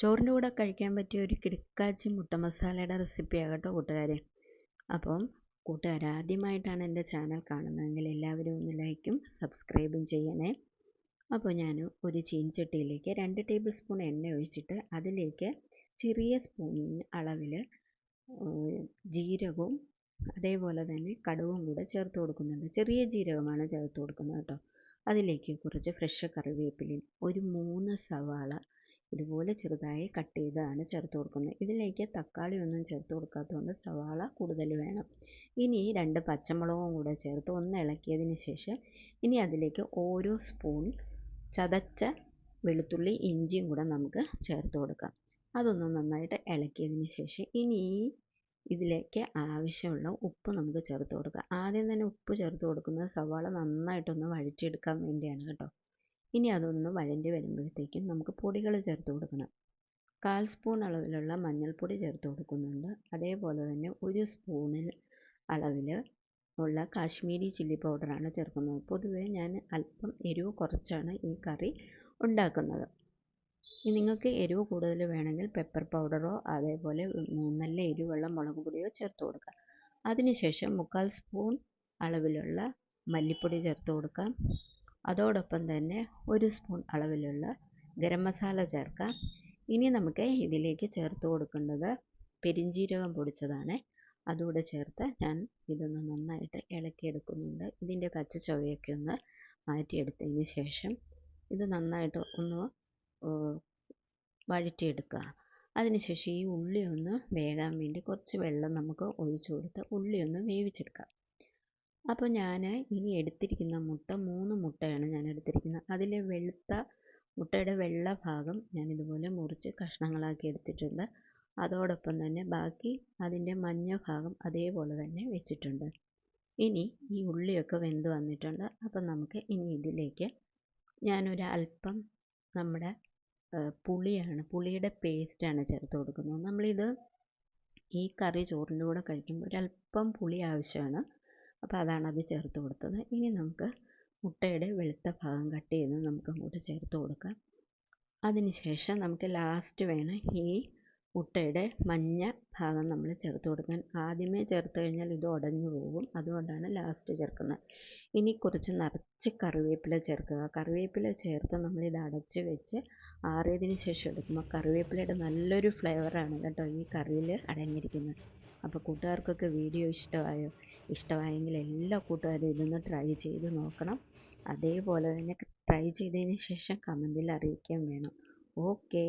ചോറിന്റെ കൂടെ കഴിക്കാൻ പറ്റിയ ഒരു കിടക്കാച്ചി മുട്ട മസാലയുടെ റെസിപ്പിയാണ് കേട്ടോ കൂട്ടുകാരെ. അപ്പം കൂട്ടുകാർ ആദ്യമായിട്ടാണ് എന്റെ ചാനൽ കാണുന്നതെങ്കിൽ എല്ലാവരും ഒന്ന് ലൈക്കും സബ്സ്ക്രൈബും ചെയ്യണേ. അപ്പോൾ ഞാൻ ഒരു ചീൻചട്ടിയിലേക്ക് രണ്ട് ടേബിൾ സ്പൂൺ എണ്ണ ഒഴിച്ചിട്ട് അതിലേക്ക് ചെറിയ സ്പൂണിന് അളവിൽ ജീരകവും അതേപോലെ തന്നെ കടുവും കൂടെ ചേർത്ത് കൊടുക്കുന്നുണ്ട്. ചെറിയ ജീരകമാണ് ചേർത്ത് കൊടുക്കുന്നത് കേട്ടോ. അതിലേക്ക് കുറച്ച് ഫ്രഷ് കറിവേപ്പിലയും ഒരു മൂന്ന് സവാള ഇതുപോലെ ചെറുതായി കട്ട് ചെയ്താണ് ചേർത്ത് കൊടുക്കുന്നത്. ഇതിലേക്ക് തക്കാളി ഒന്നും ചേർത്ത് കൊടുക്കാത്തതുകൊണ്ട് സവാള കൂടുതൽ വേണം. ഇനി രണ്ട് പച്ചമുളകും കൂടെ ചേർത്ത് ഒന്ന് ഇളക്കിയതിന് ശേഷം ഇനി അതിലേക്ക് ഓരോ സ്പൂൺ ചതച്ച വെളുത്തുള്ളി ഇഞ്ചിയും കൂടെ നമുക്ക് ചേർത്ത് കൊടുക്കാം. അതൊന്ന് നന്നായിട്ട് ഇളക്കിയതിന് ശേഷം ഇനി ഇതിലേക്ക് ആവശ്യമുള്ള ഉപ്പ് നമുക്ക് ചേർത്ത് കൊടുക്കാം. ആദ്യം തന്നെ ഉപ്പ് ചേർത്ത് കൊടുക്കുന്നത് സവാള നന്നായിട്ടൊന്ന് വഴറ്റിയെടുക്കാൻ വേണ്ടിയാണ് കേട്ടോ. ഇനി അതൊന്ന് വഴണ്ടി വരുമ്പോഴത്തേക്കും നമുക്ക് പൊടികൾ ചേർത്ത് കൊടുക്കണം. കാൽ സ്പൂൺ അളവിലുള്ള മഞ്ഞൾപ്പൊടി ചേർത്ത് കൊടുക്കുന്നുണ്ട്. അതേപോലെ തന്നെ ഒരു സ്പൂണിൽ അളവിൽ ഉള്ള കാശ്മീരി ചില്ലി പൗഡറാണ് ചേർക്കുന്നത്. പൊതുവേ ഞാൻ അല്പം എരിവ് കുറച്ചാണ് ഈ കറി ഉണ്ടാക്കുന്നത്. നിങ്ങൾക്ക് എരിവ് കൂടുതൽ വേണമെങ്കിൽ പെപ്പർ പൗഡറോ അതേപോലെ നല്ല എരിവുള്ള മുളക് പൊടിയോ ചേർത്ത് കൊടുക്കാം. അതിനുശേഷം മുക്കാൽ സ്പൂൺ അളവിലുള്ള മല്ലിപ്പൊടി ചേർത്ത് കൊടുക്കാം. അതോടൊപ്പം തന്നെ ഒരു സ്പൂൺ അളവിലുള്ള ഗരം മസാല ചേർക്കാം ഇനി നമുക്ക് ഇതിലേക്ക് ചേർത്ത് കൊടുക്കേണ്ടത് പെരിഞ്ജീരകം പൊടിച്ചതാണ്. അതുകൂടെ ചേർത്ത് ഞാൻ ഇതൊന്ന് നന്നായിട്ട് ഇളക്കിയെടുക്കുന്നുണ്ട്. ഇതിന്റെ പച്ച ചുവയൊക്കെ ഒന്ന് മാറ്റിയെടുത്തതിന് ശേഷം ഇത് നന്നായിട്ട് ഒന്ന് വഴറ്റിയെടുക്കുക. അതിനുശേഷം ഈ ഉള്ളി ഒന്ന് വേകാൻ വേണ്ടി കുറച്ച് വെള്ളം നമുക്ക് ഒഴിച്ചു കൊടുത്ത് ഉള്ളി ഒന്ന് വേവിച്ചെടുക്കാം. അപ്പോൾ ഞാൻ ഇനി എടുത്തിരിക്കുന്ന മുട്ട മൂന്ന് മുട്ടയാണ് ഞാൻ എടുത്തിരിക്കുന്നത്. അതിലെ വെളുത്ത മുട്ടയുടെ വെള്ള ഭാഗം ഞാൻ ഇതുപോലെ മുറിച്ച് കഷ്ണങ്ങളാക്കി എടുത്തിട്ടുണ്ട്. അതോടൊപ്പം തന്നെ ബാക്കി അതിന്റെ മഞ്ഞ ഭാഗം അതേപോലെ തന്നെ വെച്ചിട്ടുണ്ട്. ഇനി ഈ ഉള്ളിയൊക്കെ വെന്ത് വന്നിട്ടുണ്ട്. അപ്പം നമുക്ക് ഇനി ഇതിലേക്ക് ഞാനൊരു അല്പം നമ്മുടെ പുളിയാണ് പുളിയുടെ പേസ്റ്റാണ് ചേർത്ത് കൊടുക്കുന്നത്. നമ്മളിത് ഈ കറി ചോറിന്റെ കൂടെ കഴിക്കുമ്പോൾ ഒരല്പം പുളി ആവശ്യമാണ്. അപ്പോൾ അതാണ് അത് ചേർത്ത് കൊടുത്തത്. ഇനി നമുക്ക് മുട്ടയുടെ വെളുത്ത ഭാഗം കട്ട് ചെയ്ത് നമുക്ക് അങ്ങോട്ട് ചേർത്ത് കൊടുക്കാം. അതിനുശേഷം നമുക്ക് ലാസ്റ്റ് വേണം ഈ മുട്ടയുടെ മഞ്ഞ ഭാഗം നമ്മൾ ചേർത്ത് കൊടുക്കാൻ. ആദ്യമേ ചേർത്ത് കഴിഞ്ഞാൽ ഇത് ഉടഞ്ഞു പോകും അതുകൊണ്ടാണ് ലാസ്റ്റ് ചേർക്കുന്നത്. ഇനി കുറച്ച് നിറച്ച് കറിവേപ്പില ചേർക്കുക. കറിവേപ്പില ചേർത്ത് നമ്മളിത് അടച്ച് വെച്ച് ആറിയതിന് ശേഷം എടുക്കുമ്പോൾ കറിവേപ്പിലയുടെ നല്ലൊരു ഫ്ലേവറാണ് കേട്ടോ ഈ കറിയിൽ അടങ്ങിയിരിക്കുന്നത്. അപ്പോൾ കൂട്ടുകാർക്കൊക്കെ വീഡിയോ ഇഷ്ടമായോ? ഇഷ്ടമായെങ്കിൽ എല്ലാ കൂട്ടുകാരും ഇതൊന്ന് ട്രൈ ചെയ്ത് നോക്കണം. അതേപോലെ തന്നെ ട്രൈ ചെയ്തതിന് ശേഷം കമന്റിൽ അറിയിക്കാൻ വേണം. ഓക്കേ